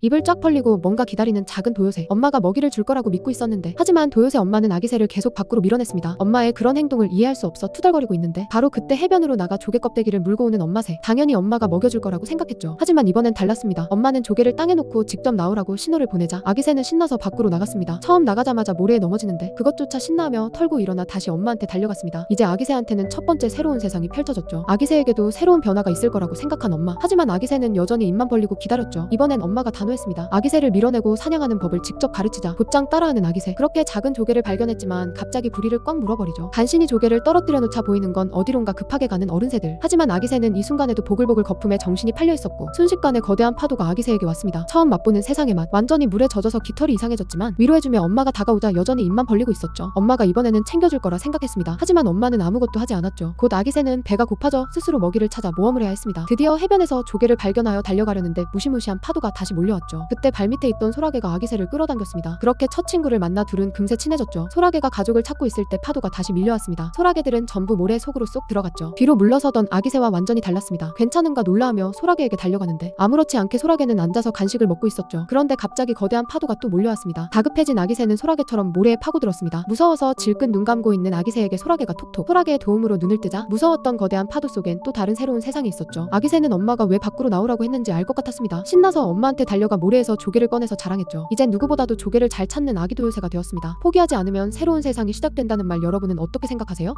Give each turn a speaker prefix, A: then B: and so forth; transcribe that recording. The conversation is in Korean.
A: 입을 쫙 벌리고 뭔가 기다리는 작은 도요새. 엄마가 먹이를 줄 거라고 믿고 있었는데 하지만 도요새 엄마는 아기 새를 계속 밖으로 밀어냈습니다. 엄마의 그런 행동을 이해할 수 없어 투덜거리고 있는데 바로 그때 해변으로 나가 조개 껍데기를 물고 오는 엄마 새. 당연히 엄마가 먹여줄 거라고 생각했죠. 하지만 이번엔 달랐습니다. 엄마는 조개를 땅에 놓고 직접 나오라고 신호를 보내자 아기 새는 신나서 밖으로 나갔습니다. 처음 나가자마자 모래에 넘어지는데 그것조차 신나며 털고 일어나 다시 엄마한테 달려갔습니다. 이제 아기 새한테는 첫 번째 새로운 세상이 펼쳐졌죠. 아기 새에게도 새로운 변화가 있을 거라고 생각한 엄마. 하지만 아기 새는 여전히 입만 벌리고 기다렸죠. 이번엔 엄마가 단 호했습니다. 아기 새를 밀어내고 사냥하는 법을 직접 가르치자 곧장 따라하는 아기 새. 그렇게 작은 조개를 발견했지만 갑자기 부리를 꽉 물어버리죠. 간신히 조개를 떨어뜨려 놓자 보이는 건 어디론가 급하게 가는 어른 새들. 하지만 아기 새는 이 순간에도 보글보글 거품에 정신이 팔려 있었고 순식간에 거대한 파도가 아기 새에게 왔습니다. 처음 맛보는 세상의 맛. 완전히 물에 젖어서 깃털이 이상해졌지만 위로해주며 엄마가 다가오자 여전히 입만 벌리고 있었죠. 엄마가 이번에는 챙겨줄 거라 생각했습니다. 하지만 엄마는 아무것도 하지 않았죠. 곧 아기 새는 배가 고파져 스스로 먹이를 찾아 모험을 해야 했습니다. 드디어 해변에서 조개를 발견하여 달려가려는데 무시무시한 파도가 다시 몰려왔 죠. 그때 발밑에 있던 소라게가 아기 새를 끌어당겼습니다. 그렇게 첫 친구를 만나 둘은 금세 친해졌죠. 소라게가 가족을 찾고 있을 때 파도가 다시 밀려왔습니다. 소라게들은 전부 모래 속으로 쏙 들어갔죠. 뒤로 물러서던 아기 새와 완전히 달랐습니다. 괜찮은가 놀라하며 소라게에게 달려가는데 아무렇지 않게 소라게는 앉아서 간식을 먹고 있었죠. 그런데 갑자기 거대한 파도가 또 몰려왔습니다. 다급해진 아기 새는 소라게처럼 모래에 파고들었습니다. 무서워서 질끈 눈 감고 있는 아기 새에게 소라게가 톡톡. 소라게의 도움으로 눈을 뜨자 무서웠던 거대한 파도 속엔 또 다른 새로운 세상이 있었죠. 아기 새는 엄마가 왜 밖으로 나오라고 했는지 알 것 같았습니다. 신나서 엄마한테 달려 가 모래에서 조개를 꺼내서 자랑했죠. 이젠 누구보다도 조개를 잘 찾는 아기 도요새가 되었습니다. 포기하지 않으면 새로운 세상이 시작된다는 말 여러분은 어떻게 생각하세요?